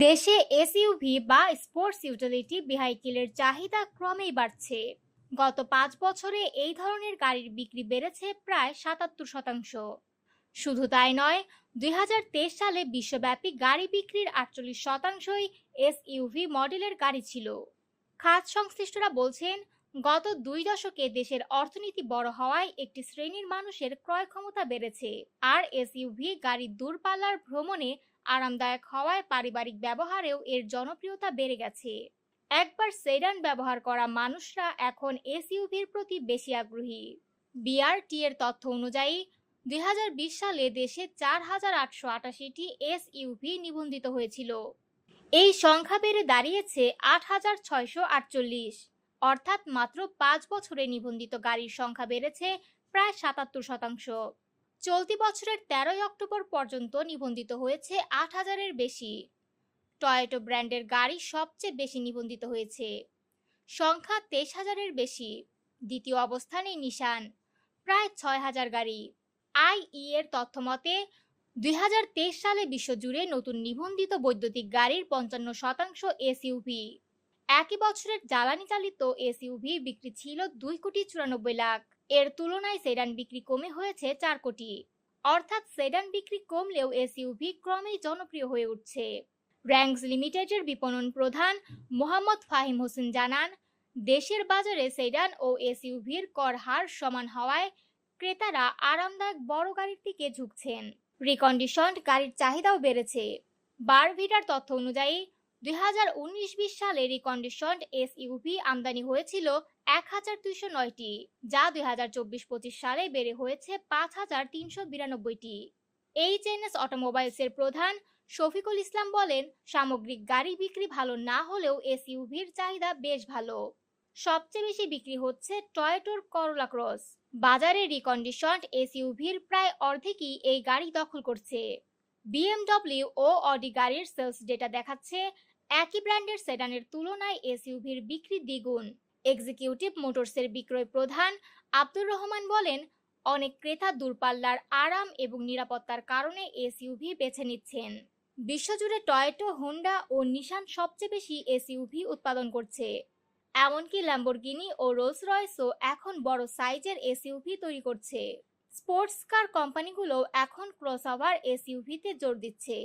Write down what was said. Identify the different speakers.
Speaker 1: দেশে এসইউভি বা sports utility ভেহিকেলের চাহিদা ক্রমেই বাড়ছে। গত পাঁচ বছরে এই ধরনের গাড়ির বিক্রি বেড়েছে প্রায় সাতাত্তর শতাংশ। শুধু তাই নয়, দুই সালে বিশ্বব্যাপী গাড়ি বিক্রির আটচল্লিশ শতাংশই এসইউভি মডেলের গাড়ি ছিল। খাত সংশ্লিষ্টরা বলছেন, গত দুই দশকে দেশের অর্থনীতি বড় হওয়ায় একটি শ্রেণির মানুষের ক্রয় ক্ষমতা বেড়েছে, আর এসইউভি গাড়ির দূরপাল্লার ভ্রমণে আরামদায়ক হওয়ায় পারিবারিক ব্যবহারেও এর জনপ্রিয়তা বেড়ে গেছে। একবার সেডান ব্যবহার করা মানুষরা এখন এসইউভির প্রতি বেশি আগ্রহী। বিআরটি এর তথ্য অনুযায়ী, দুই হাজার বিশ সালে দেশে চার হাজার আটশো আটাশিটি এসইউভি নিবন্ধিত হয়েছিল। এই সংখ্যা বেড়ে দাঁড়িয়েছে আট হাজার ছয়শো আটচল্লিশ। অর্থাৎ মাত্র পাঁচ বছরে নিবন্ধিত গাড়ির সংখ্যা বেড়েছে প্রায় সাতাত্তর শতাংশ। চলতি বছরের তেরোই অক্টোবর পর্যন্ত নিবন্ধিত হয়েছে আট হাজারের বেশি। টয়োটো ব্র্যান্ডের গাড়ি সবচেয়ে বেশি নিবন্ধিত হয়েছে। সংখ্যা তেইশ হাজারের বেশি। দ্বিতীয় অবস্থানে নিশান প্রায় ছয় হাজার গাড়ি। আইই এর তথ্য মতে, দুই সালে বিশ্বজুড়ে নতুন নিবন্ধিত বৈদ্যুতিক গাড়ির পঞ্চান্ন শতাংশ এসইউভি একই বছরের জ্বালানি চালিত এসইউভি বিক্রি ছিল দুই কোটি চুরানব্বই লাখ। এর তুলনায় সেডান বিক্রি কমে হয়েছে চার কোটি। অর্থাৎ সেডান বিক্রি কমলেও এসইউভি ক্রমেই জনপ্রিয় হয়ে উঠছে। র্যাঙ্কস লিমিটেডের বিপণন প্রধান মোহাম্মদ ফাহিম হোসেন জানান, দেশের বাজারে সেডান ও এসইউভির কর হার সমান হওয়ায় ক্রেতারা আরামদায়ক বড় গাড়ির দিকে ঝুঁকছেন। রিকন্ডিশনড গাড়ির চাহিদাও বেড়েছে। বারভিটার তথ্য অনুযায়ী দুই হাজার উনিশ বিশ সালে রিকন্ডিশনড এসইউভি আমদানি হয়েছিল এক হাজার দুইশো নয়টি, যা দুই হাজার চব্বিশ পঁচিশ সালে বেড়ে হয়েছে পাঁচ হাজার তিনশো বিরানব্বইটি। এইচ এন এস অটোমোবাইলসের প্রধান শফিকুল ইসলাম বলেন, সামগ্রিক গাড়ি বিক্রি ভালো না হলেও এসইউভির চাহিদা বেশ ভালো। সবচেয়ে বেশি বিক্রি হচ্ছে টয়োটোর করোলা ক্রস বাজারে রিকন্ডিশনড এসইউভির প্রায় অর্ধেকই এই গাড়ি দখল করছে। বিএমডব্লিউ ও অডি গাড়ির সেলস ডেটা দেখাচ্ছে একই ব্র্যান্ডের সেডানের তুলনায় এসইউভির বিক্রি দ্বিগুণ। এক্সিকিউটিভ মোটরসের বিক্রয় প্রধান আব্দুর রহমান বলেন, অনেক ক্রেতা দূরপাল্লার আরাম এবং নিরাপত্তার কারণে এসইউভি বেছে নিচ্ছেন। বিশ্বজুড়ে টয়োটো, হোন্ডা ও নিশান সবচেয়ে বেশি এসইউভি উৎপাদন করছে। এমনকি ল্যাম্বরগিনি ও রোলস রয়েসও এখন বড় সাইজের এসইউভি তৈরি করছে। স্পোর্টস কার কোম্পানিগুলো এখন ক্রসওভার এসইউভিতে জোর দিচ্ছে।